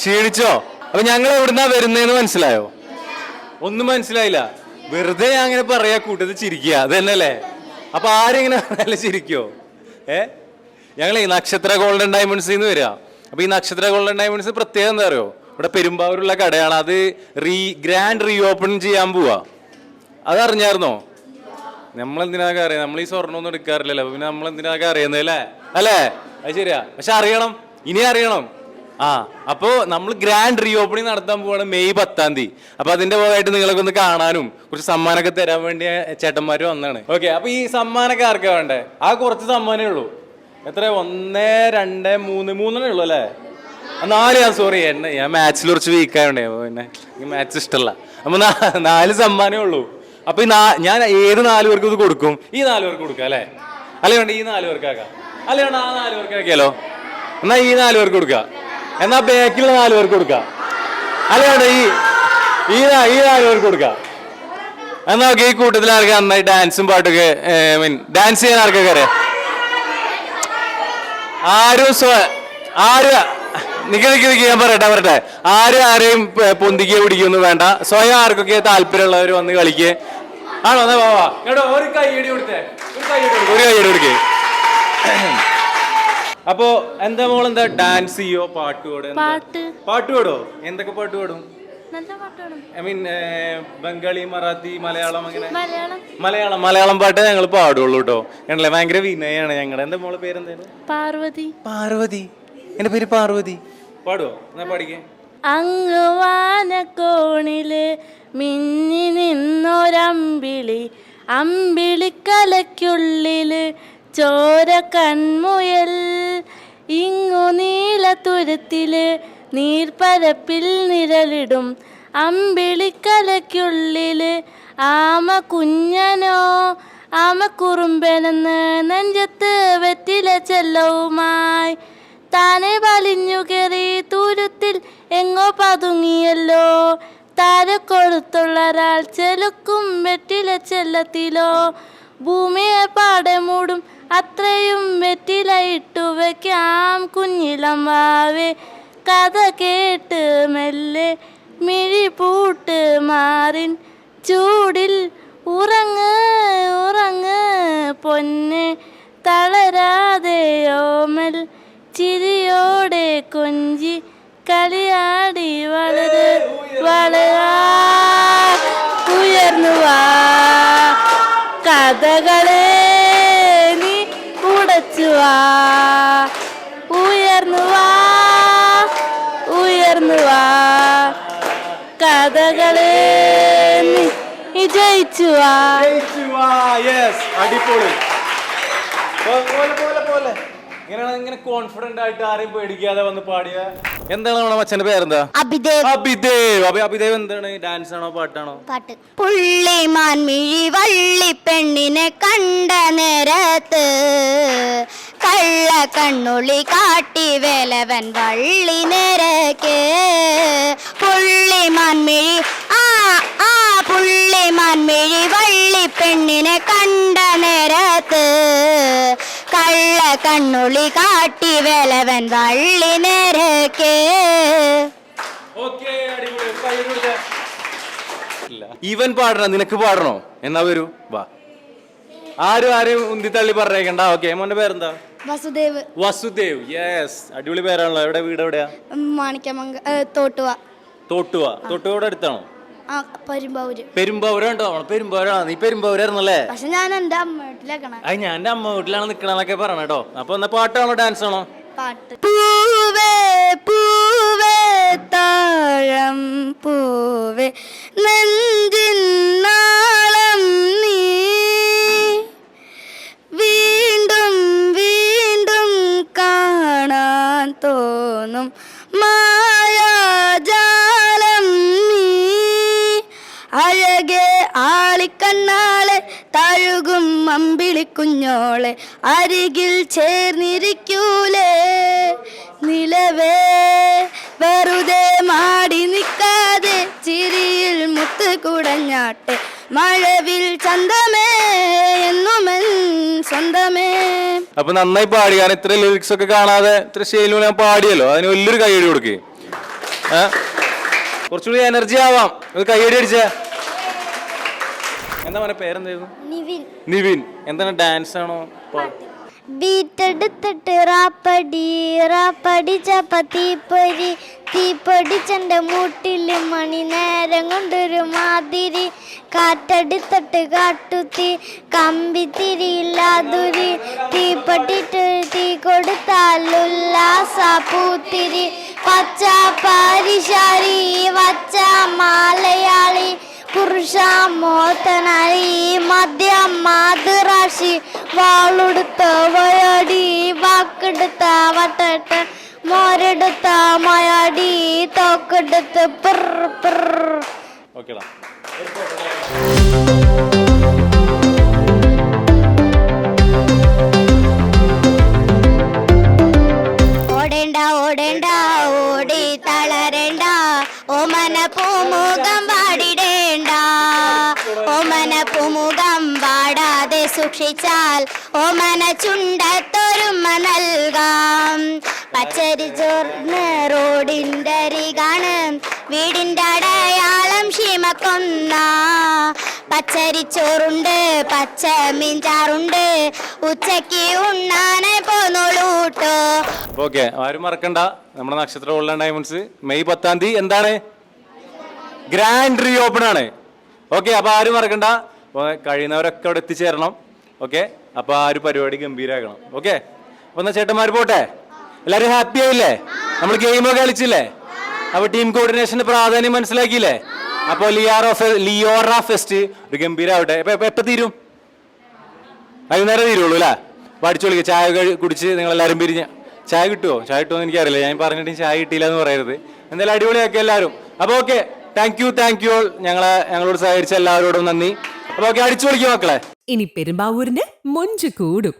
ക്ഷീണിച്ചോ? അപ്പൊ ഞങ്ങൾ എവിടുന്നാ വരുന്നേന്ന് മനസ്സിലായോ? ഒന്നും മനസ്സിലായില്ല. വെറുതെ ഞാൻ അങ്ങനെ പറയാ കൂട്ടത്തിൽ ചിരിക്കുക. അത് തന്നെയല്ലേ അപ്പൊ ആരെങ്ങനെ നല്ല ചിരിക്കോ? ഏ? ഞങ്ങൾ ഈ നക്ഷത്ര ഗോൾഡൻ ഡയമണ്ട്സിൽ നിന്ന് വരിക. അപ്പൊ ഈ നക്ഷത്ര ഗോൾഡൻ ഡയമണ്ട്സ് പ്രത്യേകം എന്താ അറിയോ? ഇവിടെ പെരുമ്പാവൂരുള്ള കടയാണ്. അത് റീ ഗ്രാൻഡ് റീ ഓപ്പൺ ചെയ്യാൻ പോവാ. അതറിഞ്ഞായിരുന്നോ? നമ്മളെന്തിനാകെ അറിയാം? നമ്മൾ ഈ സ്വർണമൊന്നും എടുക്കാറില്ലല്ലോ. പിന്നെ പിന്നെ നമ്മളെന്തിനാക്കെ അറിയുന്നത് അല്ലേ അല്ലേ? അത് ശരിയാ. പക്ഷെ അറിയണം. ഇനി അറിയണം. ആ അപ്പോ നമ്മൾ ഗ്രാൻഡ് റീ നടത്താൻ പോവാണ് മെയ് പത്താം തീയതി. അപ്പൊ അതിന്റെ ഭാഗമായിട്ട് നിങ്ങളൊക്കെ ഒന്ന് കാണാനും കുറച്ച് സമ്മാനമൊക്കെ തരാൻ വേണ്ടി ചേട്ടന്മാര് വന്നാണ്. ഓക്കെ അപ്പൊ ഈ സമ്മാനമൊക്കെ ആർക്കാ വേണ്ടേ? ആ കുറച്ച് സമ്മാനമേ ഉള്ളൂ. എത്ര ഒന്ന് രണ്ട് മൂന്ന് മൂന്നെണ്ണേ ഉള്ളൂ അല്ലേ? നാല് സോറി എന്നെ ഞാൻ മാച്ചിൽ കുറച്ച് വീക്ക് ആയതുകൊണ്ടേ അപ്പൊ പിന്നെ ഈ മാച്ച് ഇഷ്ടമല്ല അപ്പൊ നാല് സമ്മാനമേ ഉള്ളൂ. അപ്പൊ ഈ ഞാൻ ഏത് നാല് പേർക്ക് ഇത് കൊടുക്കും? ഈ നാല് പേർക്ക് കൊടുക്കാം അല്ലേ? അല്ലേ വേണ്ട ഈ നാല് പേർക്കാക്കാം. അല്ലേ വേണ്ട ആ നാല് പേർക്കാക്കിയാലോ? എന്നാ ഈ നാല് പേർക്ക് കൊടുക്കാം. എന്നാ ബാക്കിലുള്ള നാല് പേർക്ക് കൊടുക്കാം. അല്ലാണ്ട് ഈ ഈ ഈ നാല് പേർക്ക് കൊടുക്കാം. എന്നാ നോക്കി ഈ കൂട്ടത്തിൽ ആർക്കാ നന്നായി ഡാൻസും പാട്ടൊക്കെ മീൻ ഡാൻസ് ചെയ്യാൻ ആർക്കൊക്കെ അറിയാം? ആരും സ്വ ആരും നിക്ക് നിക്ക് നിക്ക് ഞാൻ പറയട്ടെ പറയട്ടെ. ആരും ആരെയും പൊന്തിക്കുക പിടിക്കൊന്നും വേണ്ട. സ്വയം ആർക്കൊക്കെ താല്പര്യമുള്ളവർ വന്ന് കളിക്കുക ആണോ? എന്നാ വാ കേട്ടോ ഒരു കൈയടി കൊടുത്തേ. ഒരു കൈയടി കൊടുക്കേ. അപ്പോ എന്താ മോൾ എന്താ ഡാൻസ് ചെയ്യോ? പാട്ട് പാടോ? പാട്ട്. പാട്ട് പാടോ? എന്തൊക്കെ പാട്ട് പാടും? ഐ മീൻ ബംഗാളി മറാത്തി മലയാളം അങ്ങനെ. മലയാളം. മലയാളം പാട്ട് ഞങ്ങൾ പാടുള്ളൂ കേട്ടോ ഞങ്ങളെ ഭയങ്കര വിനയാണ് ഞങ്ങളുടെ എന്താ മോളെ പേരെന്തായാലും പാർവതി. പാർവതി. എന്റെ പേര് പാർവതി. പാടുവോ എന്നാ പാടിക്കേ? അങ്ങ് വാനക്കോണിൽ മിന്നി നിന്നൊരമ്പിളി. അമ്പിളിക്കലയ്ക്കുള്ളിൽ ചോര കൺമുയൽ. ഇങ്ങു നീലത്തുരത്തിൽ നീർപ്പരപ്പിൽ നിഴലിടും. അമ്പിളിക്കലയ്ക്കുള്ളിൽ ആമ കുഞ്ഞനോ ആമ കുറുമ്പനെന്ന് നെഞ്ചത്ത് വെറ്റില ചെല്ലവുമായി. താനെ വലിഞ്ഞു കയറി തുരുത്തിൽ എങ്ങോ പതുങ്ങിയല്ലോ. താര ഒരാൾ ചെലുക്കും വെറ്റില ചെല്ലത്തിലോ. ഭൂമിയെ പാടെ മൂടും അത്രയും വെറ്റിലയിട്ടു വെക്കാം വയ്ക്കാം കുഞ്ഞിലം വാവേ. കഥ കേട്ട് മെല്ലെ മിഴി പൂട്ട് മാറിൻ. ചൂടിൽ ഉറങ്ങ് ഉറങ്ങ് പൊന്ന്. തളരാതെയോമൽ ചിരിയോടെ കൊഞ്ചി കളിയാടി വളരെ വളരാ ഉയർന്നു വാ കഥകളെ നീ വിജയിച്ചു വാ യെസ് അടിപൊളി. പോലെ പോലെ പോലെ. ഇങ്ങനെയാണ് ഇങ്ങനെ കോൺഫിഡന്റ് ആയിട്ട് ആരെയും പേടിക്കാതെ വന്ന് പാടിയ? എന്താണ് നമ്മുടെ മച്ചന്റെ പേരെന്താ? അഭിദേവ്. അഭിദേവ്. അപ്പൊ അഭിദേവ് എന്താണ്? ഡാൻസ് ആണോ പാട്ടാണോ പാട്ട്. പുള്ളിമാൻ മിഴി വള്ളി പെണ്ണിനെ കണ്ട നേരത്ത് കള്ള കണ്ണുളി കാട്ടി വേലവൻ വള്ളി നേരക്ക് പുള്ളി മാൻമിഴി ആ ആ പുള്ളി മാൻമിഴി വള്ളി പെണ്ണിനെ കണ്ട നേരത്ത്. കള്ള കണ്ണുളി കാട്ടി വേലവൻ വള്ളി നേരക്ക്. ഇവൻ പാടണം? നിനക്ക് പാടണോ? എന്നാ വരൂ. വാ. ആരും ആരും ഉന്തി തള്ളി പറഞ്ഞേക്കണ്ട. ഓക്കെ മോന്റെ പേരെന്താ? വസുദേവ്. വസുദേവ് യെസ് അടിപൊളി പേരാണല്ലോ. എവിടെ വീട് എവിടെയാ? മാണിക്കമംഗ തോട്ടുവ. തോട്ടുവ. തോട്ടുവയുടെ അടുത്താണോ? ആ പെരുമ്പാവൂര്. പെരുമ്പാവൂരാണ്ടോ പെരുമ്പാവൂരാണ്. നീ പെരുമ്പാവൂരായിരുന്നല്ലേ? പക്ഷെ ഞാൻ എന്റെ അമ്മ വീട്ടിലേക്കാണ്. അത് ഞാൻ എന്റെ അമ്മ വീട്ടിലാണ് നിക്കണെന്നൊക്കെ പറഞ്ഞ കേട്ടോ. അപ്പൊ എന്നാ പാട്ടാണോ ഡാൻസ് ആണോ? പാട്ട്. പൂവേ പൂവേ താഴം പൂവേ നെഞ്ചിൻ തോന്നും. മായാജാലം നീ അഴകെ ആളിക്കണ്ണാളെ തഴുകും അമ്പിളി കുഞ്ഞോളെ അരികിൽ ചേർന്നിരിക്കൂലേ. നിലവേ വെറുതെ മാടി നിൽക്കാതെ ചിരിയിൽ മുത്ത് കുടഞ്ഞാട്ടെ. മഴവിൽ ചന്തമേ എന്നുമെൻ സ്വന്തമേ. അപ്പൊ നന്നായി പാടി. കാരണം ഇത്ര ലിറിക്സ് ഒക്കെ കാണാതെ ഇത്ര ശൈലി ഞാൻ പാടിയല്ലോ. അതിന് വലിയൊരു കൈയടി കൊടുക്കേ? കുറച്ചുകൂടി എനർജി ആവാം. ഒരു കൈയടി അടിച്ചേ. എന്താ പറയുക പേരെന്തായിരുന്നു? നിവിൻ. നിവിൻ. എന്താണ് ഡാൻസ് ആണോ? പാ- ബീറ്റ് എടുത്തിട്ട് റാപ്പടി റാപ്പടി ചപ്പത്തി പൊരി. മൂട്ടിൽ മണി നേരം കൊണ്ടൊരു മാതിരി. കാറ്റടിത്തിട്ട് കാട്ടുത്തി കമ്പി തിരിയില്ലാതുരി തീപ്പട്ടിട്ട് തീ കൊടുത്താൽ പച്ച പാരിശാലി വച്ച മാലയാളി പുരുഷ മോത്തനായി മദ്യം മാതൃശി വാളെടുത്ത വയടി വാക്കെടുത്ത വട്ടട്ട മോരെടുത്ത മയാടി തോക്കെടുത്ത് പിർ പിർ. ഓക്കേടാ. ഓടി ഓമന പൂമുഖം ഓമന പൂമുഖം സൂക്ഷിച്ചാൽ ഓമന ചുണ്ടത്തൊരുമ നൽകാം. പച്ചരി ചോർന്ന് റോഡിന്റെ അരികാണ് വീടിന്റെ അടയാളം ക്ഷീമക്കൊന്ന പച്ചരിച്ചോറുണ്ട് പച്ച മീൻചാറുണ്ട് ഉച്ചയ്ക്ക് ഉണ്ണാനെ പോന്നോളൂട്ടോ. ഓക്കെ ആരും മറക്കണ്ട. നമ്മുടെ നക്ഷത്ര ഗോൾഡൻ ഡയമണ്ട്സ് മെയ് പത്താം തീയതി എന്താണ്? ഗ്രാൻഡ് റീ ഓപ്പൺ ആണ്. ഓക്കെ അപ്പൊ ആരും മറക്കണ്ട. കഴിയുന്നവരൊക്കെ അവിടെ എത്തിച്ചേരണം. ഓക്കെ അപ്പൊ ആ ഒരു പരിപാടി ഗംഭീരമാക്കണം ഓക്കെ അപ്പൊ എന്നാ ചേട്ടന്മാർ പോട്ടെ? എല്ലാരും ഹാപ്പി ആയില്ലേ? നമ്മൾ ഗെയിമൊക്കെ കളിച്ചില്ലേ? അപ്പൊ ടീം കോർഡിനേഷന്റെ പ്രാധാന്യം മനസ്സിലാക്കിയില്ലേ? അപ്പൊ ലിയാറോ ലിയോറ ഫെസ്റ്റ് ഒരു ഗംഭീരാവട്ടെ. എപ്പോൾ തീരും? വൈകുന്നേരം തീരുള്ളൂ അല്ലേ? പഠിച്ചോളിക്ക ചായ കുടിച്ച് നിങ്ങൾ എല്ലാവരും പിരിഞ്ഞ്. ചായ കിട്ടുമോ ചായ കിട്ടുമോ എനിക്കറിയില്ല. ഞാൻ പറഞ്ഞിട്ട് ചായ കിട്ടിയില്ല എന്ന് പറയരുത്. എന്തായാലും അടിപൊളിയാക്കി എല്ലാവരും അപ്പോൾ okay. Thank you thank you ഞങ്ങളെ ഞങ്ങളോട് സഹകരിച്ച എല്ലാവരോടും നന്ദി. അപ്പോൾ ഓക്കെ അടിച്ചു വിളിക്കുക മക്കളെ. ഇനി പെരുമ്പാവൂരിന് മൊഞ്ച് കൂടും.